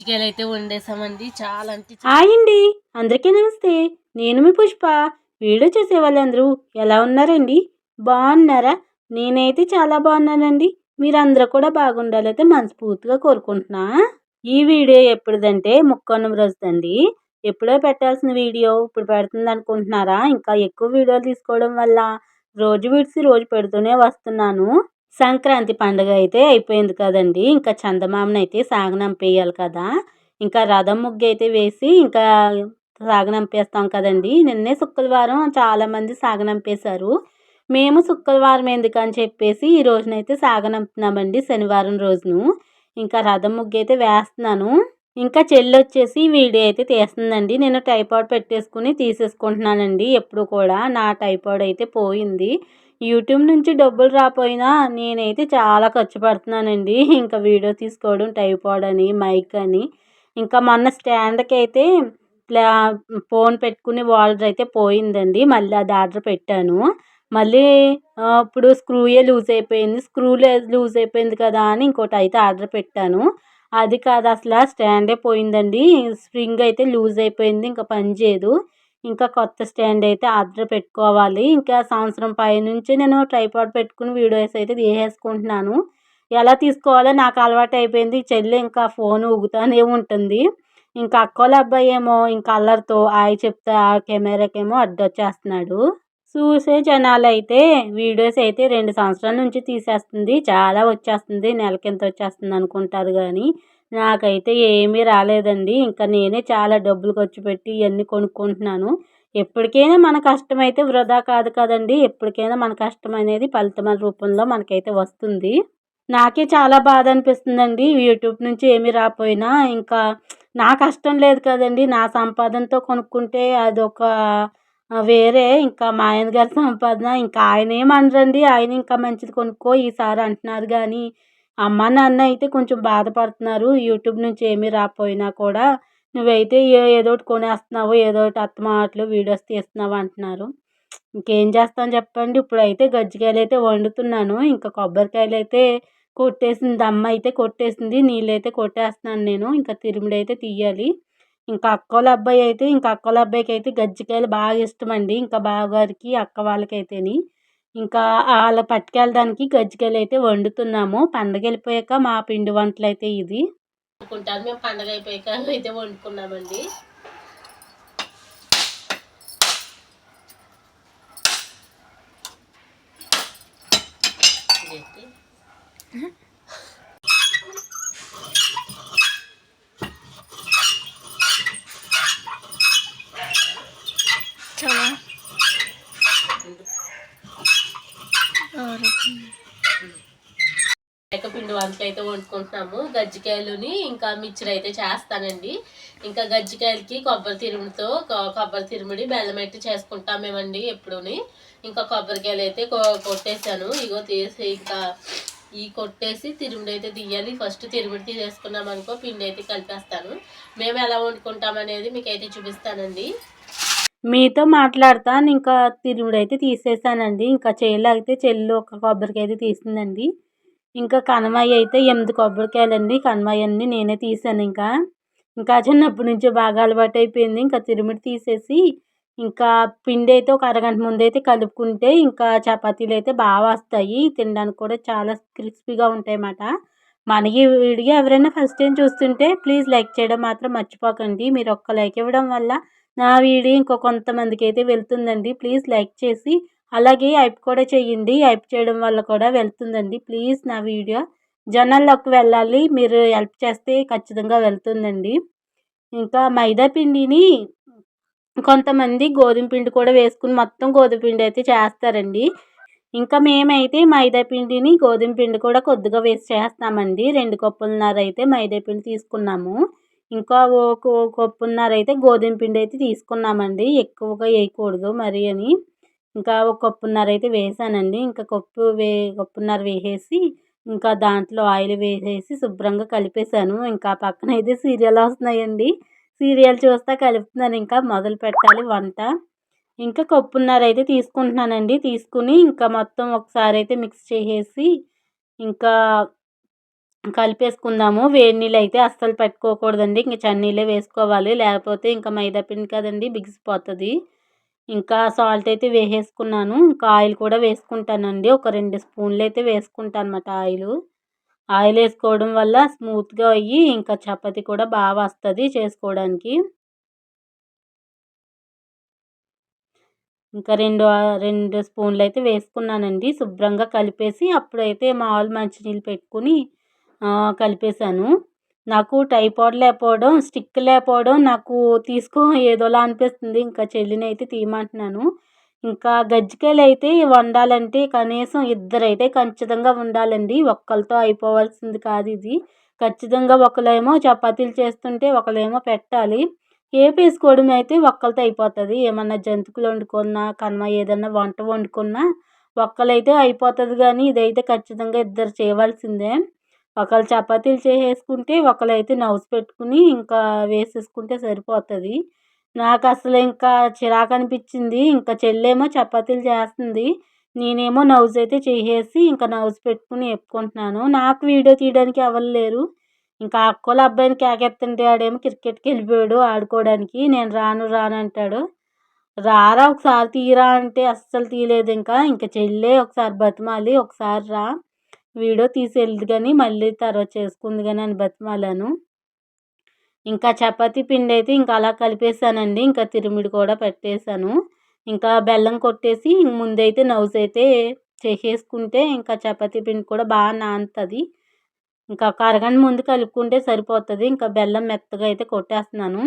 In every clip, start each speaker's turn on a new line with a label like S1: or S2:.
S1: Chicken అయితే వండేసామండి. చాలా అంటే
S2: హాయ్ అండి అందరికీ నమస్తే. నేను మీ పుష్ప. వీడియో చూసే వాళ్ళందరూ ఎలా ఉన్నారండి? బాగున్నారా? నేనైతే చాలా బాగున్నానండి. మీరందరూ కూడా బాగుండాలైతే మనస్ఫూర్తిగా కోరుకుంటున్నా. ఈ వీడియో ఎప్పుడుదంటే ముక్కొన్నం రోజుదండి. ఎప్పుడో పెట్టాల్సిన వీడియో ఇప్పుడు పెడుతుంది అనుకుంటున్నారా ఇంకా ఎక్కువ వీడియోలు తీసుకోవడం వల్ల రోజు విడిచి రోజు పెడుతూనే వస్తున్నాను. సంక్రాంతి పండుగ అయితే అయిపోయింది కదండి. ఇంకా చందమామను అయితే సాగనంపేయాలి కదా. ఇంకా రథం ముగ్గు అయితే వేసి ఇంకా సాగనంపేస్తాం కదండి. నిన్నే శుక్రవారం చాలామంది సాగనంపేశారు మేము శుక్రవారం ఎందుకని చెప్పేసి ఈ రోజునైతే సాగనంపుతున్నామండి శనివారం రోజును. ఇంకా రథం ముగ్గు అయితే వేస్తున్నాను. ఇంకా చెల్లి వచ్చేసి వీడియో అయితే తీస్తుందండి. నేను టైపాడ్ పెట్టేసుకుని తీసేసుకుంటున్నానండి. ఎప్పుడు కూడా నా టైపాడ్ అయితే పోయింది. యూట్యూబ్ నుంచి డబ్బులు రాపోయినా నేనైతే చాలా ఖర్చు పడుతున్నానండి. ఇంకా వీడియో తీసుకోవడం టైపాడ్ అని మైక్ అని. ఇంకా మొన్న స్టాండ్కి అయితే ప్లా ఫోన్ పెట్టుకునే వాల్డర్ అయితే పోయిందండి. మళ్ళీ అది ఆర్డర్ పెట్టాను. మళ్ళీ ఇప్పుడు స్క్రూయే లూజ్ అయిపోయింది. స్క్రూ లూజ్ అయిపోయింది కదా అని ఇంకోటి అయితే ఆర్డర్ పెట్టాను. అది కాదు అసలు స్టాండే పోయిందండి. స్ప్రింగ్ అయితే లూజ్ అయిపోయింది. ఇంకా పని చేయదు. ఇంకా కొత్త స్టాండ్ అయితే ఆర్డర్ పెట్టుకోవాలి. ఇంకా సంవత్సరం పైనుంచి నేను ట్రైపాడ్ పెట్టుకుని వీడియోస్ అయితే తీసేసుకుంటున్నాను. ఎలా తీసుకోవాలో నాకు అలవాటు అయిపోయింది. చెల్లి ఇంకా ఫోన్ ఊగుతూనే ఉంటుంది. ఇంకా అక్కోళ్ళ అబ్బాయి ఏమో ఇంకా అల్లరితో ఆయ చెప్తే ఆ కెమెరాకేమో అడ్డొచ్చేస్తున్నాడు. చూసే జనాలు అయితే వీడియోస్ అయితే రెండు సంవత్సరాల నుంచి తీసేస్తుంది. చాలా వచ్చేస్తుంది. నెలకింత వచ్చేస్తుంది అనుకుంటారు కానీ నాకైతే ఏమీ రాలేదండి. ఇంకా నేనే చాలా డబ్బులు ఖర్చు పెట్టి ఇవన్నీ కొనుక్కుంటున్నాను. ఎప్పటికైనా మన కష్టం అయితే వృధా కాదు కదండి. ఎప్పటికైనా మన కష్టం అనేది ఫలితమైన రూపంలో మనకైతే వస్తుంది. నాకే చాలా బాధ అనిపిస్తుందండి. యూట్యూబ్ నుంచి ఏమీ రాపోయినా ఇంకా నా కష్టం లేదు కదండి. నా సంపాదనతో కొనుక్కుంటే అదొక వేరే. ఇంకా మా ఆయన గారి సంపాదన ఇంకా ఆయన ఏమనరండి ఆయన ఇంకా మంచిది కొనుక్కో ఈసారి అంటున్నారు కానీ అమ్మ నాన్న అయితే కొంచెం బాధపడుతున్నారు. యూట్యూబ్ నుంచి ఏమీ రాకపోయినా కూడా నువ్వైతే ఏదో ఒకటి కొనేస్తున్నావు ఏదో ఒకటి అత్తమాటలు వీడియోస్ తీస్తున్నావు అంటున్నారు. ఇంకేం చేస్తాను చెప్పండి. ఇప్పుడైతే గజ్జికాయలు అయితే వండుతున్నాను. ఇంకా కొబ్బరికాయలు అయితే కొట్టేసింది అమ్మ అయితే కొట్టేసింది నీళ్ళు అయితే కొట్టేస్తున్నాను నేను. ఇంకా తిరుముడు అయితే తీయాలి. ఇంకా అక్కోళ్ళ అబ్బాయి అయితే ఇంకా అక్కోళ్ళ అబ్బాయికి అయితే గజ్జికాయలు బాగా ఇష్టం అండి. ఇంకా బావగారికి అక్క వాళ్ళకైతేని. ఇంకా వాళ్ళ పట్టుకెళ్ళడానికి గజ్జికాయలు అయితే వండుతున్నాము. పండగ వెళ్ళిపోయాక మా పిండి వంటలు అయితే ఇది.
S1: అనుకుంటారు. మేము పండగ అయిపోయాక అయితే వండుకున్నామండి. ఇదైతే పిండి వంటలు అయితే వండుకుంటున్నాము. గజ్జికాయలుని ఇంకా మిక్చర్ అయితే చేస్తానండి. ఇంకా గజ్జికాయలకి కొబ్బరి తిరుముడితో కొబ్బరి తిరుముడి బెల్లం అయితే చేసుకుంటామేమండి ఎప్పుడూని. ఇంకా కొబ్బరికాయలు అయితే కొట్టేశాను. ఇగో తీసి ఇంకా ఈ కొట్టేసి తిరుముడు అయితే తీయాలి. ఫస్ట్ తిరుముడు తీసేసుకున్నాం అనుకో పిండి అయితే కలిపేస్తాను. మేము ఎలా వండుకుంటాం అనేది మీకు అయితే చూపిస్తానండి.
S2: మీతో మాట్లాడతాను. ఇంకా తిరుముడు అయితే తీసేసానండి. ఇంకా చెల్లు అయితే చెల్లు ఒక కొబ్బరికి అయితే తీసిందండి. ఇంకా కనమయ్య అయితే ఎనిమిది కొబ్బరికాయలండి. కనమయ్య అన్ని నేనే తీసాను ఇంకా. ఇంకా చిన్నప్పటి నుంచి బాగా అలవాటు అయిపోయింది ఇంకా తిరుమిడి తీసేసి ఇంకా పిండి అయితే ఒక అరగంట ముందు అయితే కలుపుకుంటే ఇంకా చపాతీలు అయితే బాగా వస్తాయి. తినడానికి కూడా చాలా క్రిస్పీగా ఉంటాయి అన్నమాట మనకి వీడియో ఎవరైనా ఫస్ట్ టైం చూస్తుంటే ప్లీజ్ లైక్ చేయడం మాత్రం మర్చిపోకండి. మీరు ఒక్క లైక్ ఇవ్వడం వల్ల నా వీడియో ఇంకో కొంతమందికి అయితే వెళ్తుందండి. ప్లీజ్ లైక్ చేసి అలాగే హైప్ కూడా చేయండి. హైప్ చేయడం వల్ల కూడా వెళ్తుందండి. ప్లీజ్ నా వీడియో జనాల్లోకి వెళ్ళాలి. మీరు హెల్ప్ చేస్తే ఖచ్చితంగా వెళ్తుందండి. ఇంకా మైదా పిండిని కొంతమంది గోధుమ పిండి కూడా వేసుకుని మొత్తం గోధుమ పిండి అయితే చేస్తారండి. ఇంకా మేమైతే మైదా పిండిని గోధుమ పిండి కూడా కొద్దిగా వేసి చేస్తామండి. రెండు కప్పులున్నర అయితే మైదా పిండి తీసుకున్నాము. ఇంకా ఒక కప్పున్నర అయితే గోధుమ పిండి అయితే తీసుకున్నామండి. ఎక్కువగా వేయకూడదు మరి అని. ఇంకా ఒక కప్పున్నర అయితే వేసానండి. ఇంకా కప్పు వే కప్పున్నర వేసేసి ఇంకా దాంట్లో ఆయిల్ వేసేసి శుభ్రంగా కలిపేసాను ఇంకా పక్కన అయితే సీరియల్ వస్తున్నాయండి. సీరియల్ చూస్తా కలుపుతున్నాను. ఇంకా మొదలు పెట్టాలి వంట. ఇంకా కప్పున్నర అయితే తీసుకుంటున్నానండి. తీసుకుని ఇంకా మొత్తం ఒకసారి అయితే మిక్స్ చేసేసి ఇంకా కలిపేసుకుందాము. వేడి నీళ్ళు అయితే అస్సలు పెట్టుకోకూడదండి. ఇంకా చన్నీళ్ళే వేసుకోవాలి. లేకపోతే ఇంకా మైదా పిండి కదండి బిగిసిపోతుంది. ఇంకా సాల్ట్ అయితే వేసేసుకున్నాను. ఇంకా ఆయిల్ కూడా వేసుకుంటానండి. ఒక రెండు స్పూన్లు అయితే వేసుకుంటాను అనమాట ఆయిల్. ఆయిల్ వేసుకోవడం వల్ల స్మూత్గా అయ్యి ఇంకా చపాతి కూడా బాగా వస్తుంది చేసుకోవడానికి. ఇంకా రెండు రెండు స్పూన్లు అయితే వేసుకున్నానండి. శుభ్రంగా కలిపేసి అప్పుడైతే మామూలు మంచినీళ్ళు పెట్టుకుని కలిపేశాను. నాకు టైపాడ్ లేకపోవడం స్టిక్ లేకపోవడం నాకు తీసుకో ఏదోలా అనిపిస్తుంది. ఇంకా చెల్లిని అయితే తీయమంటున్నాను. ఇంకా గజ్జికాయలు అయితే వండాలంటే కనీసం ఇద్దరైతే ఖచ్చితంగా ఉండాలండి. ఒక్కరితో అయిపోవాల్సింది కాదు ఇది. ఖచ్చితంగా ఒకళ్ళేమో చపాతీలు చేస్తుంటే ఒకళ్ళేమో పెట్టాలి. కేపు వేసుకోవడం అయితే ఒక్కరితో అయిపోతుంది. ఏమన్నా జంతుకులు వండుకున్నా కనుమ ఏదన్నా వంట వండుకున్నా ఒక్కరైతే అయిపోతుంది కానీ ఇదైతే ఖచ్చితంగా ఇద్దరు చేయవలసిందే. ఒకళ్ళు చపాతీలు చేసేసుకుంటే ఒకళ్ళైతే నవ్స్ పెట్టుకుని ఇంకా వేసేసుకుంటే సరిపోతుంది. నాకు అసలు ఇంకా చిరాకు అనిపించింది. ఇంకా చెల్లేమో చపాతీలు చేస్తుంది. నేనేమో నవ్స్ అయితే చేసేసి ఇంకా నవ్స్ పెట్టుకుని చెప్పుకుంటున్నాను. నాకు వీడియో తీయడానికి ఎవరు లేరు. ఇంకా అక్కోళ్ళ అబ్బాయిని కేకెత్తుంటే ఆడేమో క్రికెట్కి వెళ్ళిపోయాడు ఆడుకోవడానికి. నేను రాను రాను అంటాడు. రారా ఒకసారి తీరా అంటే అస్సలు తీయలేదు ఇంకా. ఇంకా చెల్లే ఒకసారి బతిమాలి ఒకసారి రా. వీడియో తీసేది కానీ మళ్ళీ తర్వాత చేసుకుంది కానీ అని బతిమాలను. ఇంకా చపాతీ పిండి అయితే ఇంకా అలా కలిపేసానండి ఇంకా తిరుమిడి కూడా పెట్టేశాను. ఇంకా బెల్లం కొట్టేసి ముందైతే నౌస్ అయితే చేసేసుకుంటే ఇంకా చపాతీ పిండి కూడా బాగా నానుతుంది. ఇంకా ఒక ముందు కలుపుకుంటే సరిపోతుంది. ఇంకా బెల్లం మెత్తగా అయితే కొట్టేస్తున్నాను.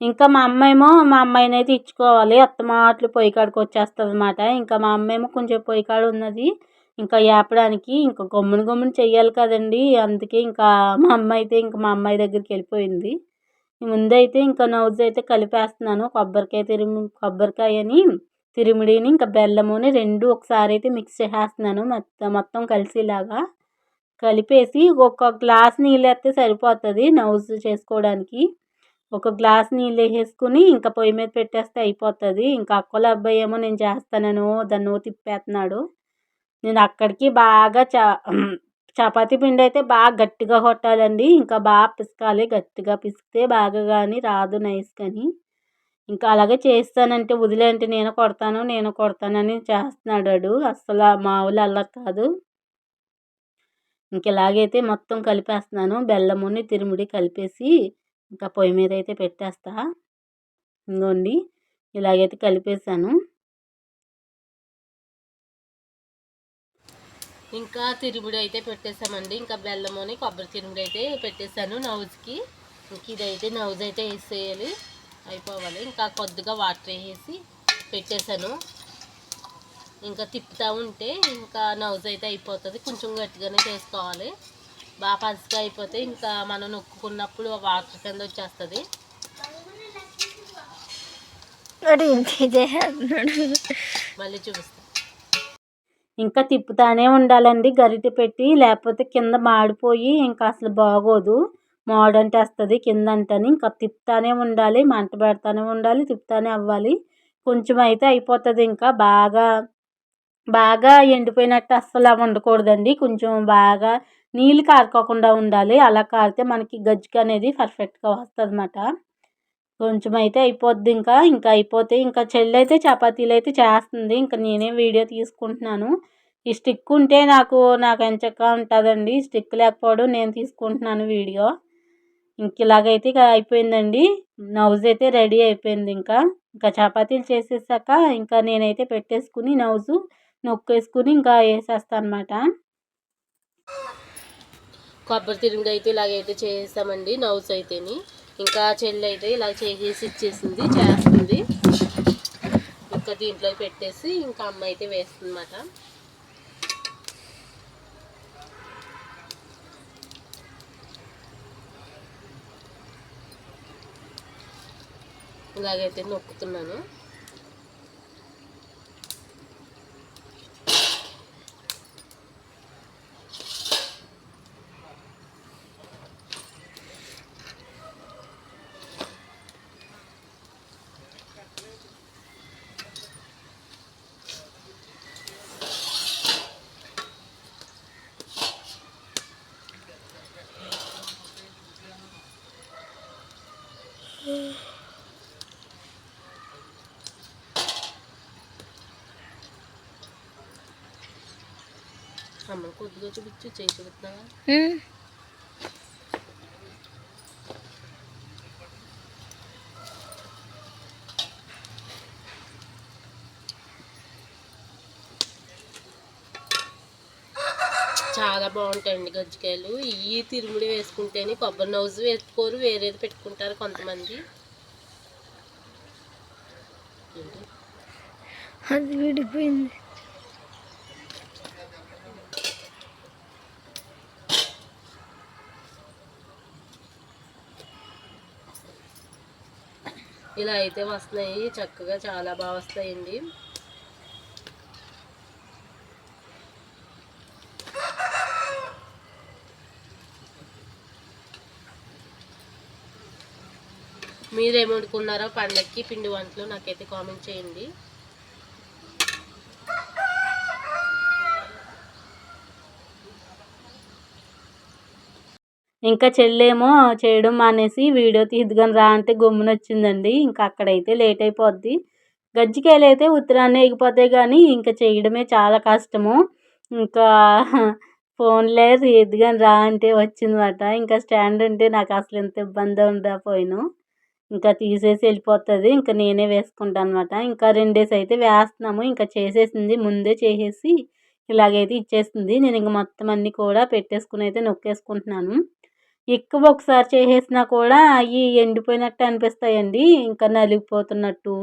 S2: ఇంకా మా అమ్మాయేమో మా అమ్మాయిని అయితే ఇచ్చుకోవాలి. అత్తమాటలు పొయ్యి కాడికి వచ్చేస్తుంది అనమాట ఇంకా మా అమ్మాయేమో కొంచెం పొయ్యి కాడ ఉన్నది. ఇంకా ఏపడానికి ఇంకా గమ్మున గమ్మున చెయ్యాలి కదండి. అందుకే ఇంకా మా అమ్మ అయితే ఇంకా మా అమ్మాయి దగ్గరికి వెళ్ళిపోయింది. ముందైతే ఇంకా నవ్వుజ్ అయితే కలిపేస్తున్నాను. కొబ్బరికాయ తిరిమి కొబ్బరికాయని తిరిమిడిని ఇంకా బెల్లముని రెండు ఒకసారి అయితే మిక్స్ చేసేస్తున్నాను. మొత్తం మొత్తం కలిసేలాగా కలిపేసి ఒక గ్లాస్ నీళ్ళు వేస్తే సరిపోతుంది నవ్స్ చేసుకోవడానికి. ఒక గ్లాస్ నీళ్ళు వేసేసుకుని ఇంకా పొయ్యి మీద పెట్టేస్తే అయిపోతుంది. ఇంకా అక్కల అబ్బాయి ఏమో నేను చేస్తానను దాన్ని తిప్పేస్తున్నాడు నేను అక్కడికి బాగా చ చపాతీ పిండి అయితే బాగా గట్టిగా కొట్టాలండి. ఇంకా బాగా పిసకాలి. గట్టిగా పిసికితే బాగా కానీ రాదు నైస్ కానీ ఇంకా అలాగే చేస్తానంటే వదిలేంటే నేను కొడతాను నేను కొడతానని చేస్తున్నాడు వాడు. అస్సలు మామూలు అల్లరి కాదు. ఇంక ఇలాగైతే మొత్తం కలిపేస్తున్నాను. బెల్లముని తిరుముడి కలిపేసి ఇంకా పొయ్యి మీద అయితే పెట్టేస్తా. ఇంకోండి ఇలాగైతే కలిపేసాను
S1: ఇంకా తిరుముడి అయితే పెట్టేసామండి. ఇంకా బెల్లముని కొబ్బరి తిరుముడి అయితే పెట్టేశాను నౌజ్కి. ఇంక ఇదైతే నౌజ్ అయితే వేసేయాలి. అయిపోవాలి. ఇంకా కొద్దిగా వాటర్ వేసేసి పెట్టేశాను. ఇంకా తిప్పుతూ ఉంటే ఇంకా నౌజ్ అయితే అయిపోతుంది. కొంచెం గట్టిగానే చేసుకోవాలి. బాగా పసుగా అయిపోతే ఇంకా మనం నొక్కున్నప్పుడు వాటర్ కింద వచ్చేస్తుంది. మళ్ళీ చూపిస్తాను
S2: ఇంకా తిప్పుతానే ఉండాలండి. గరిటె పెట్టి లేకపోతే కింద మాడిపోయి ఇంకా అసలు బాగోదు. మోడంటేస్తుంది కింద అంటని ఇంకా తిప్పుతానే ఉండాలి. మంట పెడతానే ఉండాలి. తిప్పుతానే అవ్వాలి. కొంచెం అయితే అయిపోతుంది ఇంకా. బాగా బాగా ఎండిపోయినట్టు అస్సలు ఉండకూడదండి. కొంచెం బాగా నీళ్ళు కారుకోకుండా ఉండాలి. అలా కారితే మనకి గజ్జిక అనేది పర్ఫెక్ట్గా వస్తుంది అన్నమాట కొంచెం అయితే అయిపోద్ది ఇంకా ఇంకా అయిపోతే ఇంకా చెల్లి అయితే చపాతీలు అయితే చేస్తుంది. ఇంకా నేనే వీడియో తీసుకుంటున్నాను. ఈ స్టిక్ ఉంటే నాకు నాకు ఎంచక్క ఉంటుందండి. స్టిక్ లేకపోవడం నేను తీసుకుంటున్నాను వీడియో. ఇంక ఇలాగైతే ఇక అయిపోయిందండి. నౌజ్ అయితే రెడీ అయిపోయింది ఇంకా. ఇంకా చపాతీలు చేసేసాక ఇంకా నేనైతే పెట్టేసుకుని నౌజు నొక్కేసుకుని ఇంకా వేసేస్తాను అనమాట
S1: కొబ్బరి తిరుగుడు అయితే ఇలాగైతే చేసేసామండి నౌజ్ అయితేని. ఇంకా చెల్లి అయితే ఇలా చేసేసి ఇచ్చేసింది చేస్తుంది. ఇంకా దీంట్లో పెట్టేసి ఇంకా అమ్మ అయితే వేస్తుందన్నమాట. ఇలాగైతే నొక్కుతున్నాను. అమ్మ కొద్దిగా చూపించు చేయి చూపుతున్నావా చాలా బాగుంటాయండి గజ్జికాయలు. ఈ తిరుముడి వేసుకుంటేనే కొబ్బరి నవ్వు వేసుకోరు వేరేది పెట్టుకుంటారు కొంతమంది?
S3: అది విడిపోయింది.
S1: ఇలా అయితే వస్తున్నాయి. చక్కగా చాలా బాగా వస్తాయండి. మీరేం వండుకున్నారో పండక్కి పిండి వంటలు నాకైతే కామెంట్ చేయండి.
S2: ఇంకా చెల్లేమో చేయడం మానేసి వీడియో తీద్దుకొని రా అంటే గమ్మున వచ్చిందండి ఇంకా అక్కడైతే లేట్ అయిపోద్ది. గజ్జికాయలు అయితే ఉత్తరాన్ని ఎగిపోతాయి కానీ ఇంకా చేయడమే చాలా కష్టము. ఇంకా ఫోన్లే తీద్దుకొని రా అంటే వచ్చిందన్నమాట. ఇంకా స్టాండ్ ఉంటే నాకు అసలు ఎంత ఇబ్బంది ఉండకపోయిను. ఇంకా తీసేసి వెళ్ళిపోతుంది. ఇంకా నేనే వేసుకుంటాను అనమాట ఇంకా రెండేసి అయితే వేస్తున్నాము. ఇంకా చేసేసింది ముందే చేసేసి ఇలాగైతే ఇచ్చేస్తుంది. నేను ఇంక మొత్తం అన్నీ కూడా పెట్టేసుకుని అయితే నొక్కేసుకుంటున్నాను. ఎక్కువ ఒకసారి చేసేసినా కూడా అవి ఎండిపోయినట్టు అనిపిస్తాయండి. ఇంకా నలిగిపోతున్నట్టు.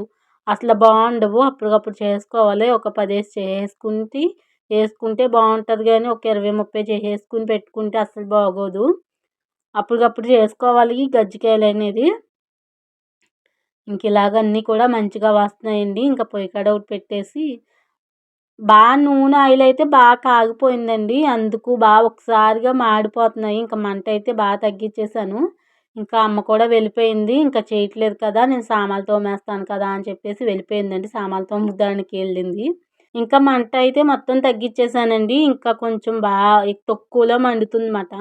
S2: అసలు బాగుండవు. అప్పటికప్పుడు చేసుకోవాలి. ఒక పదేసి చేసుకుంటే వేసుకుంటే బాగుంటుంది కానీ ఒక ఇరవై ముప్పై చేసేసుకుని పెట్టుకుంటే అసలు బాగోదు. అప్పటికప్పుడు చేసుకోవాలి ఈ గజ్జికాయలు అనేది. ఇంక ఇలాగ అన్నీ కూడా మంచిగా వస్తున్నాయండి ఇంకా పొయ్యి కాడ ఒకటి పెట్టేసి బాగా నూనె ఆయిల్ అయితే బాగా కాగిపోయిందండి. అందుకు బాగా ఒకసారిగా మాడిపోతున్నాయి. ఇంకా మంట అయితే బాగా తగ్గించేసాను ఇంకా అమ్మ కూడా వెళ్ళిపోయింది. ఇంకా చేయట్లేదు కదా నేను సామాలు తోమేస్తాను కదా అని చెప్పేసి వెళ్ళిపోయిందండి. సామాలు తోమడానికి వెళ్ళింది. ఇంకా మంట అయితే మొత్తం తగ్గించేసానండి ఇంకా కొంచెం బాగా తక్కువలో మండుతుందన్నమాట.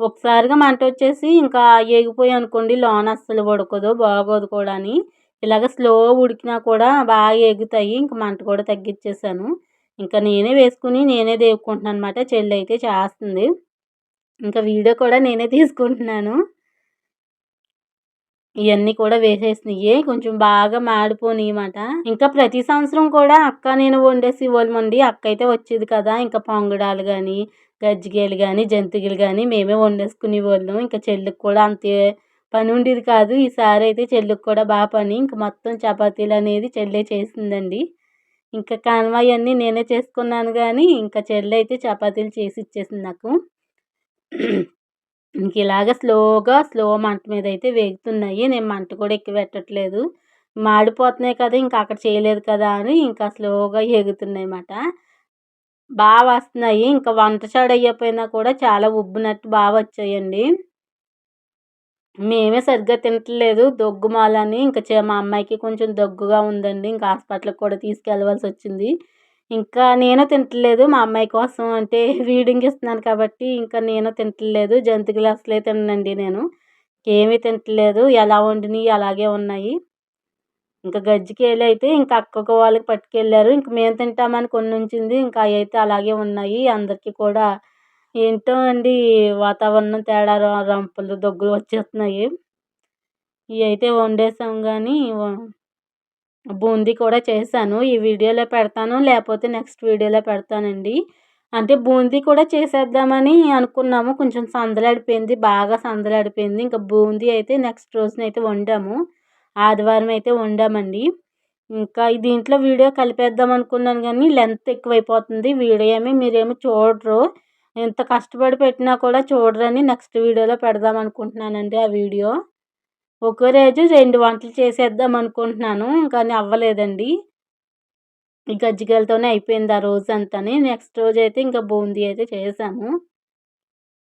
S2: ఒకసారిగా మంట వచ్చేసి ఇంకా ఎగిపోయి అనుకోండి లోన అస్సలు ఉడకదు బాగోదు కూడా అని ఇలాగ స్లో ఉడికినా కూడా బాగా ఎగుతాయి ఇంకా మంట కూడా తగ్గించేసాను ఇంకా నేనే వేసుకుని నేనే దేవుకుంటున్నాను అనమాట చెల్లి అయితే చేస్తుంది. ఇంకా వీడియో కూడా నేనే తీసుకుంటున్నాను. ఇవన్నీ కూడా వేసేసినాయి కొంచెం బాగా మాడిపోయినాయి అన్నమాట ఇంకా ప్రతి సంవత్సరం కూడా అక్క నేను వండేసి ఇవ్వమండి అక్క అయితే వచ్చేది కదా ఇంకా పొంగడాలు కానీ గజ్జికాయలు కానీ జంతికలు కానీ మేమే వండేసుకునే వాళ్ళం. ఇంకా చెల్లికి కూడా అంతే పని ఉండేది కాదు. ఈసారి అయితే చెల్లికి కూడా బాగా పని. ఇంకా మొత్తం చపాతీలు అనేది చెల్లె చేసిందండి. ఇంకా కాన్వాయ్ అన్నీ నేనే చేసుకున్నాను కానీ ఇంకా చెల్లి అయితే చపాతీలు చేసి ఇచ్చేసింది నాకు. ఇంక ఇలాగ స్లోగా స్లో మంట మీద అయితే వేగుతున్నాయి. నేను మంట కూడా ఎక్కువ పెట్టట్లేదు. మాడిపోతున్నాయి కదా ఇంకా అక్కడ చేయలేదు కదా అని ఇంకా స్లోగా ఎగుతున్నాయి అన్నమాట. బాగా వస్తున్నాయి ఇంకా వంట చాడు అయ్యపోయినా కూడా చాలా ఉబ్బునట్టు బాగా వచ్చాయండి మేమే సరిగ్గా తినట్లేదు. దగ్గుమాలని ఇంకా చే మా అమ్మాయికి కొంచెం దగ్గుగా ఉందండి. ఇంకా హాస్పిటల్కి కూడా తీసుకెళ్ళవలసి వచ్చింది ఇంకా నేను తింటలేదు మా అమ్మాయి కోసం అంటే వీడింగ్ ఇస్తున్నాను కాబట్టి ఇంకా నేను తింటలేదు జంతికలు అసలే తినండి నేను. ఏమీ తింటలేదు ఎలా వండినవి అలాగే ఉన్నాయి. ఇంకా గజ్జికాయలు అయితే ఇంకా అక్కకు వాళ్ళకి పట్టుకెళ్ళారు. ఇంక మేము తింటామని కొన్ని ఉంచింది ఇంకా అవి అయితే అలాగే ఉన్నాయి. అందరికీ కూడా ఏంటో అండి వాతావరణం తేడా రంపలు దగ్గులు వచ్చేస్తున్నాయి. ఇవి అయితే వండేసాం కానీ బూందీ కూడా చేశాను. ఈ వీడియోలో పెడతాను. లేకపోతే నెక్స్ట్ వీడియోలో పెడతానండి. అంటే బూందీ కూడా చేసేద్దామని అనుకున్నాము. కొంచెం సందలాడిపోయింది. బాగా సందలాడిపోయింది. ఇంకా బూందీ అయితే నెక్స్ట్ రోజునైతే వండాము. ఆదివారం అయితే వండామండి ఇంకా దీంట్లో వీడియో కలిపేద్దాం అనుకున్నాను కానీ లెంత్ ఎక్కువైపోతుంది. వీడియో ఏమి మీరేమి చూడరు. ఎంత కష్టపడి పెట్టినా కూడా చూడరని నెక్స్ట్ వీడియోలో పెడదాం అనుకుంటున్నానండి ఆ వీడియో. ఒకే రోజు రెండు వంటలు చేసేద్దాం అనుకుంటున్నాను. కానీ అవ్వలేదండి. ఈ గజ్జికాయలతోనే అయిపోయింది ఆ రోజు అంతాని నెక్స్ట్ రోజు అయితే ఇంకా బూందీ అయితే చేసాము.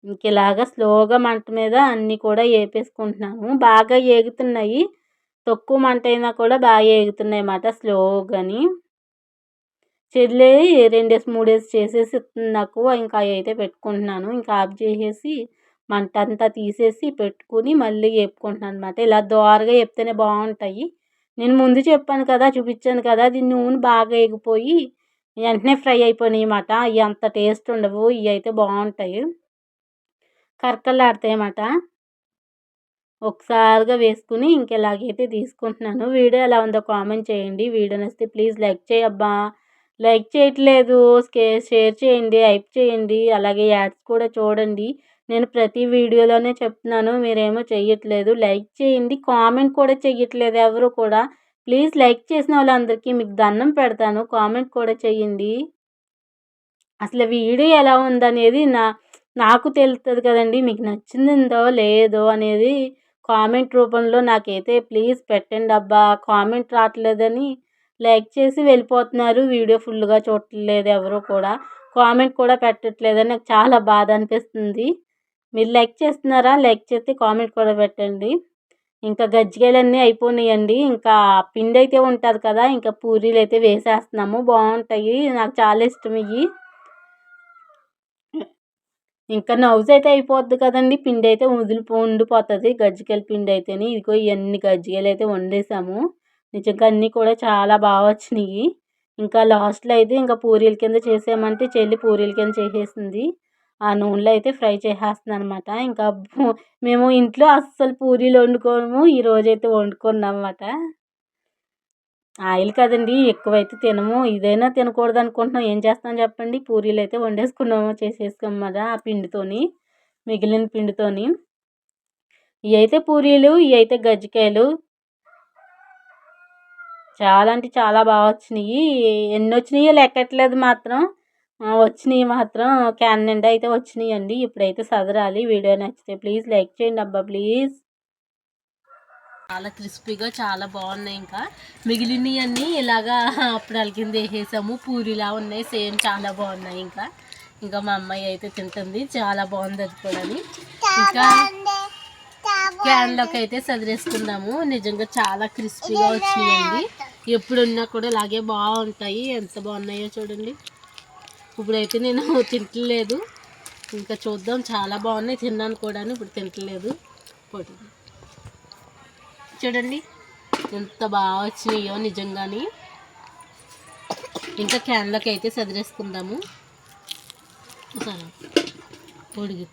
S2: ఇంక ఇలాగా స్లోగా మంట మీద అన్నీ కూడా వేపేసుకుంటున్నాము బాగా ఏగుతున్నాయి. తక్కువ మంట అయినా కూడా బాగా ఎగుతున్నాయి అన్నమాట స్లోగాని. చెల్లి రెండేసి మూడేసి చేసేసి నాకు ఇంకా అవి అయితే పెట్టుకుంటున్నాను. ఇంకా ఆఫ్ చేసేసి మంట అంతా తీసేసి పెట్టుకుని మళ్ళీ వేపుకుంటున్నాను అనమాట ఇలా దోరగా వేపితేనే బాగుంటాయి. నేను ముందు చెప్పాను కదా చూపించాను కదా దీని నూనె బాగా ఎగిపోయి వెంటనే ఫ్రై అయిపోయినాయి అన్నమాట. ఇవి అంత టేస్ట్ ఉండవు. ఇవి అయితే బాగుంటాయి. కరకలాడతాయి అన్నమాట. ఒకసారిగా వేసుకుని ఇంకెలాగైతే తీసుకుంటున్నాను వీడియో ఎలా ఉందో కామెంట్ చేయండి. వీడియో నచ్చితే ప్లీజ్ లైక్ చేయబ్బా లైక్ చేయట్లేదు. షేర్ చేయండి. హైప్ చేయండి. అలాగే యాడ్స్ కూడా చూడండి. నేను ప్రతి వీడియోలోనే చెప్తున్నాను. మీరేమో చెయ్యట్లేదు. లైక్ చేయండి. కామెంట్ కూడా చెయ్యట్లేదు ఎవరు కూడా. ప్లీజ్ లైక్ చేసిన వాళ్ళందరికీ మీకు దండం పెడతాను. కామెంట్ కూడా చెయ్యండి. అసలు వీడియో ఎలా ఉందనేది నా నాకు తెలుస్తుంది కదండి. మీకు నచ్చిందో లేదో అనేది కామెంట్ రూపంలో నాకైతే ప్లీజ్ పెట్టండి అబ్బా కామెంట్ రావట్లేదని లైక్ చేసి వెళ్ళిపోతున్నారు. వీడియో ఫుల్గా చూడట్లేదు ఎవరు కూడా. కామెంట్ కూడా పెట్టట్లేదని నాకు చాలా బాధ అనిపిస్తుంది. మీరు లైక్ చేస్తున్నారా? లైక్ చేస్తే కామెంట్ కూడా పెట్టండి. ఇంకా గజ్జికాయలన్నీ అయిపోయినాయండి. ఇంకా పిండి అయితే ఉంటుంది కదా ఇంకా పూరీలు అయితే వేసేస్తున్నాము. బాగుంటాయి. నాకు చాలా ఇష్టం ఇవి ఇంకా నవ్వుజ్ అయితే అయిపోద్ది కదండి. పిండి అయితే వదిలిపో ఉండిపోతుంది గజ్జికాయల పిండి అయితేనే ఇదిగో ఇవన్నీ గజ్జికాయలు అయితే వండేసాము. నిజంగా అన్నీ కూడా చాలా బాగా వచ్చినాయి. ఇంకా లాస్ట్లో అయితే ఇంకా పూరీల కింద చేసామంటే చెల్లి పూరీల కింద చేసేసింది. ఆ నూనెలో అయితే ఫ్రై చేసేస్తుంది అనమాట ఇంకా మేము ఇంట్లో అస్సలు పూరీలు వండుకోము. ఈరోజైతే వండుకున్నాం అన్నమాట. ఆయిల్ కదండి ఎక్కువైతే తినము. ఇదైనా తినకూడదు అనుకుంటున్నాం ఏం చేస్తాం చెప్పండి? పూరీలు అయితే వండేసుకున్నాము చేసేసుకున్నాం కదా ఆ పిండితోని మిగిలిన పిండితోని. ఇవి అయితే పూరీలు ఇవి అయితే గజ్జికాయలు. చాలా అంటే చాలా బాగా వచ్చినాయి. ఎన్ని వచ్చినాయో లెక్కట్లేదు మాత్రం. వచ్చినాయి మాత్రం. క్యాన్ నిండా అయితే వచ్చినాయి అండి ఇప్పుడైతే సదరాలి. వీడియో నచ్చితే ప్లీజ్ లైక్ చేయండి అబ్బా ప్లీజ్.
S1: చాలా క్రిస్పీగా చాలా బాగున్నాయి ఇంకా. మిగిలినవి అన్నీ ఇలాగా అప్పుడు కింద వేసేసాము. పూరిలా ఉన్నాయి సేమ్ చాలా బాగున్నాయి ఇంకా. ఇంకా మా అమ్మాయి అయితే తింటుంది. చాలా బాగుంది అది కూడా ఇంకా క్యాన్లోకి అయితే సదిరేసుకున్నాము నిజంగా చాలా క్రిస్పీగా వచ్చినాయండి. ఎప్పుడున్నా కూడా ఇలాగే బాగుంటాయి. ఎంత బాగున్నాయో చూడండి. ఇప్పుడైతే నేను తింటలేదు. ఇంకా చూద్దాం. చాలా బాగున్నాయి. తిన్నాను కూడా ఇప్పుడు తింటలేదు. పోటీ చూడండి. ఎంత బాగా వచ్చినాయో నిజంగాని. ఇంకా క్యాన్లోకి అయితే సదిరేసుకుందాము. సరే పొడిగి